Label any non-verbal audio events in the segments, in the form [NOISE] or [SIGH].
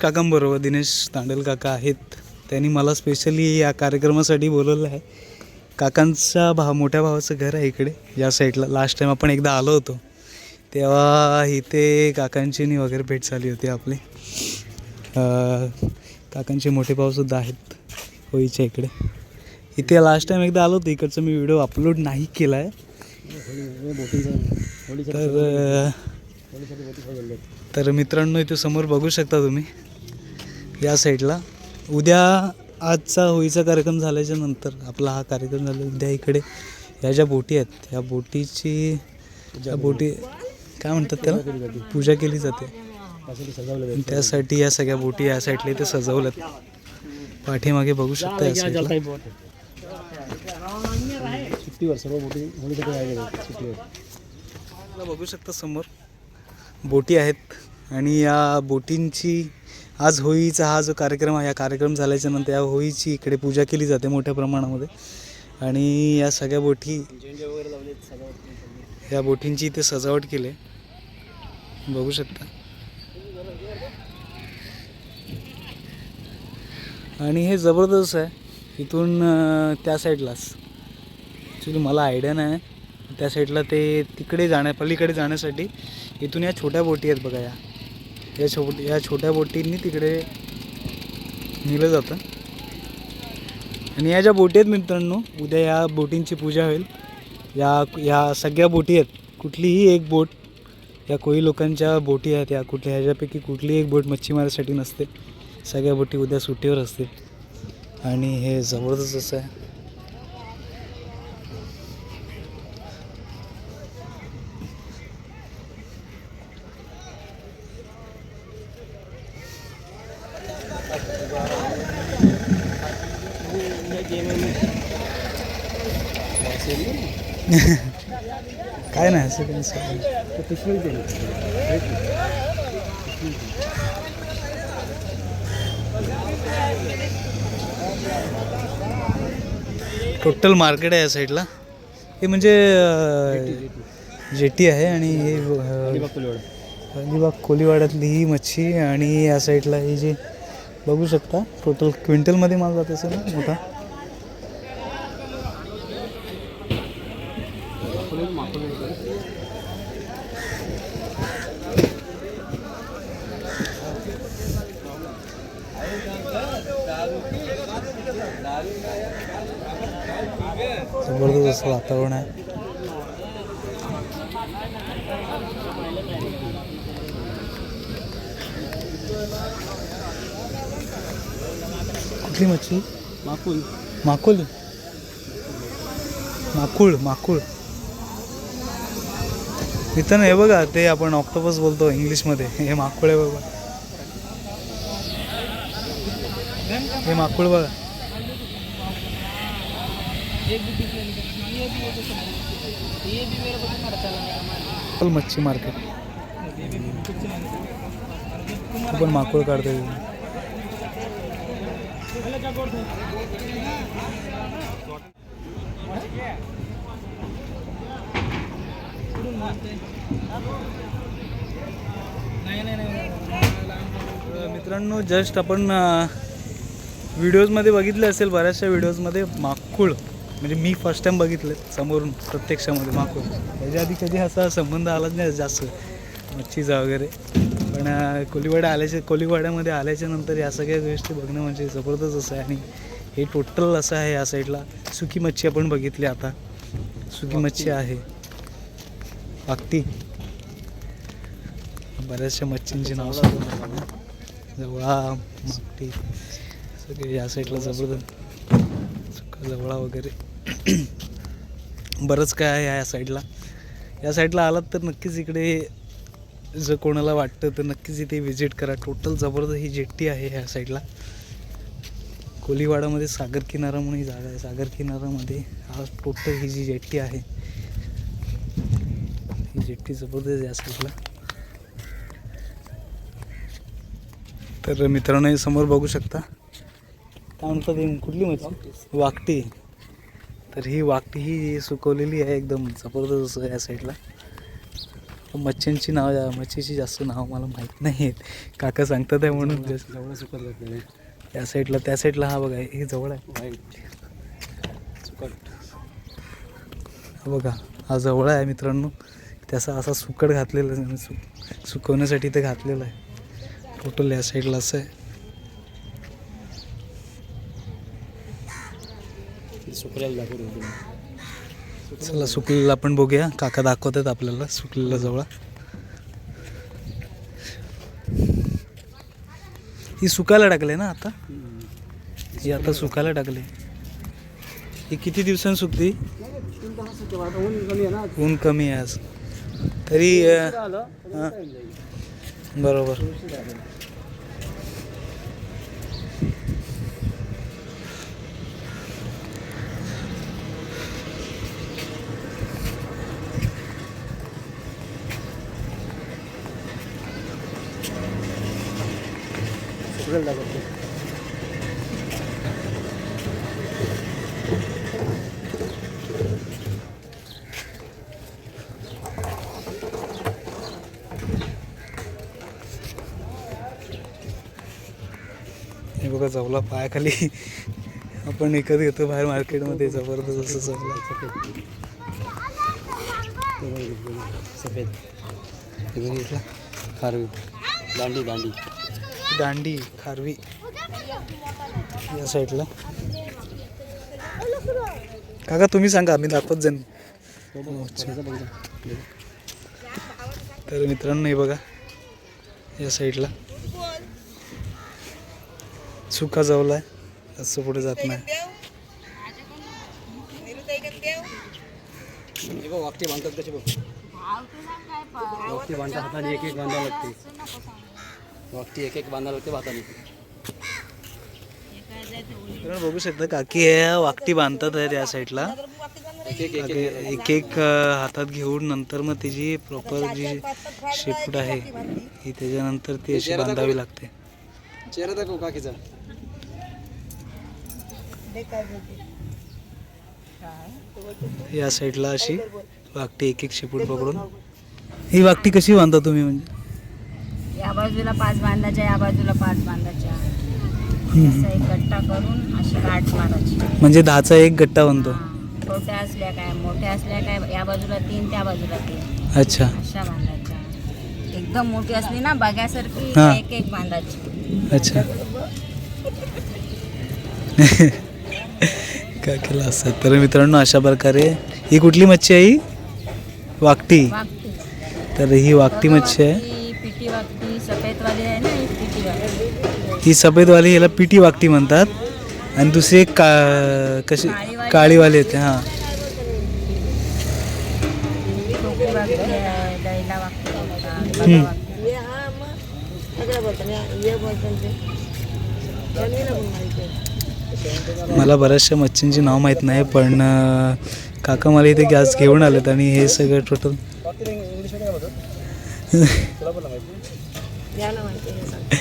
काकांबरोबर दिनेश तांडेल काका आहेत. त्यांनी मला स्पेशली या कार्यक्रमासाठी बोलवलं आहे. काकांचा भाव मोठ्या भावाचं घर आहे इकडे या साईडला लास्ट टाईम आपण एकदा आलो होतो तेव्हा इथे काकांची नी वगैरे भेट झाली होती आपली. काकांचे मोठे भाऊसुद्धा आहेत होळीच्या इकडे. इथे लास्ट टाईम एकदा आलो होतो इकडचा मी व्हिडिओ अपलोड नाही केला आहे तर तर मित्रांनो इथे समोर बघू शकता तुम्ही या साईडला. उद्या आजचा होळीचा कार्यक्रम झाल्याच्यानंतर आपला हा कार्यक्रम झाला. उद्या इकडे ह्या ज्या बोटी आहेत ह्या बोटीची त्या बोटी काय म्हणतात त्याला? पूजा केली जाते. त्यासाठी या सगळ्या बोटी या साईडला इथे सजवल्यात. पाठीमागे बघू शकता या साईडला. सुट्टीवर सर्व बोटी होळीसाठी बघू शकता समोर. बोटी आहेत आणि या बोटींची आज होळीचा हा जो कार्यक्रम आहे या कार्यक्रम झाल्याच्यानंतर या होळीची इकडे पूजा केली जाते मोठ्या प्रमाणामध्ये. आणि या सगळ्या बोटी या बोटींची इथे सजावट केली आहे. बघू शकता. आणि हे जबरदस्त आहे. इथून त्या साईडलाच. ॲक्च्युली मला आयडिया नाही. त्या साईडला ते तिकडे जाण्या पलीकडे जाण्यासाठी इथून या छोट्या बोटी आहेत बघा या. या छो या छोट्या बोटींनी तिकडे नेलं जातं. आणि या ज्या बोटी आहेत मित्रांनो उद्या या बोटींची पूजा होईल. या या सगळ्या बोटी आहेत. कुठलीही एक बोट या कोळी लोकांच्या बोटी आहेत या कुठल्या ह्याच्यापैकी कुठलीही एक बोट मच्छीमारासाठी नसते. सगळ्या बोटी उद्या सुट्टीवर असतील. आणि हे जबरदस्त असं आहे. काय नाही असं काही नसतं. पिशवी टोटल मार्केट आहे या साईडला हे म्हणजे जेटी आहे आणि हे अलिबाग कोलीवाड्यातली ही मच्छी आणि या साईडला ही जी बघू शकता टोटल क्विंटलमध्ये माल जात असेल ना मोठा जबरदस्त असं वातावरण आहे. कुठली मच्छी? माकुल. माकुल? माकुळ माकुळ. मित्रांनो हे बघा ते आपण ऑक्टोपस बोलतो इंग्लिशमध्ये. हे माकुळ आहे बघा. हे माकुळ बघा. चल मच्छी मार्केट. आपण माकुळ काढतो. मित्रांनो जस्ट आपण व्हिडिओजमध्ये बघितले असेल बऱ्याचशा व्हिडिओजमध्ये माकुळ. म्हणजे मी फर्स्ट टाइम बघितले समोरून प्रत्यक्षामध्ये माकुळ त्याच्या आधी कधी असा संबंध आलाच नाही जास्त मच्छीचा वगैरे. पण कोलीवाडा आल्याच्या कोलीवाड्यामध्ये आल्याच्यानंतर या सगळ्या गोष्टी बघणं म्हणजे जबरदस्त असं आहे. आणि हे टोटल असं आहे या साईडला सुकी मच्छी आपण बघितली आता. सुकी मच्छी आहे. वागती. बऱ्याचशा मच्छींची नाव जवळा मागटी सगळे या साईडला जबरदस्त. जवळा वगैरे. [CLEARS THROAT] बरंच काय आहे या साईडला. या साईडला आलात तर नक्कीच इकडे जर कोणाला वाटतं तर नक्कीच इथे व्हिजिट करा. टोटल जबरदस्त ही जेट्टी आहे ह्या साईडला. कोलीवाडामध्ये सागर किनारा म्हणून ही जागा आहे. सागर किनारामध्ये हा टोटल ही जी जेट्टी आहे ही जेट्टी जबरदस्त या साईडला. तर मित्रांनोही समोर बघू शकता. काय म्हणतात कुठली माहिती वाकटी. तर ही वाकटी ही सुकवलेली आहे एकदम जबरदस्त असं या साईडला. मच्छींची नाव मच्छीची जास्त नाव मला माहीत नाही आहेत काका सांगतात आहे म्हणून जवळ सुकत घातलेलं आहे. त्या साईडला त्या साईडला हा बघा हे जवळ आहे. सुकट. हा बघा हा जवळ आहे मित्रांनो. त्याचा असा सुकट घातलेला सु सुकवण्यासाठी ते घातलेलं आहे. टोटल या साईडला असं आहे. सुकल्याला दाखवतो तुम्ही. चला सुकलेला आपण बघूया. काका दाखवतात आपल्याला सुकलेला जवळ. ही सुकायला टाकले ना आता? ही आता सुकायला टाकले ही किती दिवसांनी सुकती? ऊन कमी आहे आज. तरी. बरोबर. उशीर आहे. दाखवतो हे बघा जवला पायाखाली आपण विकत घेतो बाहेर मार्केटमध्ये जबरदस्त असं जवला सफेद. हे बघितलं खारवी दांडी दांडी. दांडी खारवी. या साईडला. काका तुम्ही सांगा मी दाखवत जाईन. तर मित्रांनो हे बघा. या साईडला. सुका जवला आहे असं पुढे जात नाही. हे बघ, वाकटी बांधतात कशी बघ. वाकटी बांधतात हाताने एक एक बांधावं लागते. वाकटी एक एक लागते मित्रांनो बघू शकता काकी ह्या वाकटी बांधतात आहेत या साईडला. एक एक हातात घेऊन नंतर मग त्याची प्रॉपर जी शेपूट आहे ही त्याच्यानंतर ती अशी बांधावी लागते. चेहरा दाखव काकीचा. या साईडला अशी वाकटी एक एक शेपूट पकडून. ही वाकटी कशी बांधता तुम्ही म्हणजे? या बाजूला पाच बांधाच्या या बाजूला पाच. असं एक गट्टा करून अशी गाठ मारायची. म्हणजे दहाचा एक गट्टा बनतो. हा. छोट्या असल्या काय मोठ्या असल्या काय या बाजूला तीन त्या बाजूला तीन. अच्छा. अशा बांधायच्या. एकदम मोठी असली ना बघ्यासारखी हा. एक एक बांधायची. अच्छा. काय केलं असं? तर मित्रांनो अशा प्रकारे ही कुठली मच्छी आहे ही? वाकटी. वागती तर ही वाकटी मच्छी आहे. सफेदवाली आहे ना ही पिटी वागती ही सफेदवाली याला पिटी वाकटी म्हणतात. आणि दुसरी एक का कशी काळीवाली. काळीवाली येते हां. आहे हम्म. मला बऱ्याचशा मच्छींची नाव माहीत नाही पण अं, काका मला इथे गॅस घेऊन आलेत आणि हे सगळं टोटल [LAUGHS] वाकटी इंग्लिशमध्ये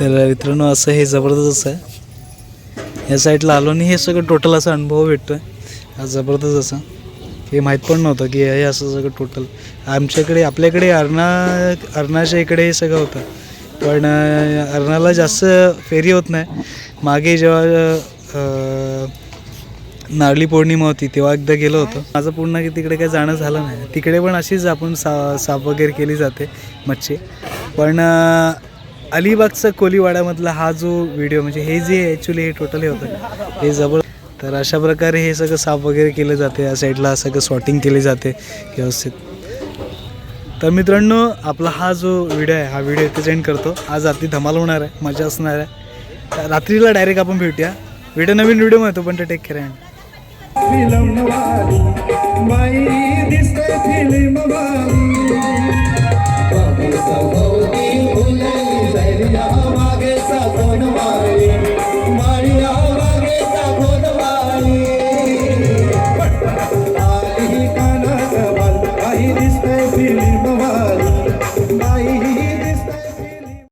तर मित्रांनो असं हे जबरदस्त आहे या साईडला आलो आणि हे सगळं टोटल असा अनुभव भेटतो हा जबरदस्त असा हे माहीत पण नव्हतं की हे असं सगळं टोटल आमच्याकडे आपल्याकडे अरणा अरणाच्या इकडे हे सगळं होतं पण अर्णाला अरणाला जास्त फेरी होत नाही मागे जेव्हा नारळी पौर्णिमा होती तेव्हा एकदा गेलो होतो. माझं पूर्ण की तिकडे काही जाणं झालं नाही. तिकडे पण अशीच आपण सा साप वगैरे केली जाते मच्छी. पण अलिबागचा कोलीवाड्यामधला हा जो व्हिडिओ म्हणजे हे जे ॲक्च्युली हे टोटल हे होतं हे जबर तर अशा प्रकारे हे सगळं साफ वगैरे केलं जाते या साईडला सगळं सॉर्टिंग केली जाते व्यवस्थित. तर मित्रांनो आपला हा जो व्हिडिओ आहे हा व्हिडिओ इथे सेंड करतो. आज रात्री धमाल होणार आहे मजा असणार आहे. तर रात्रीला डायरेक्ट आपण भेटूया. व्हिडिओ नवीन व्हिडिओ मिळतो पण ते टेक केअर फिल्म वाली बाई दिसते फिल्म वाली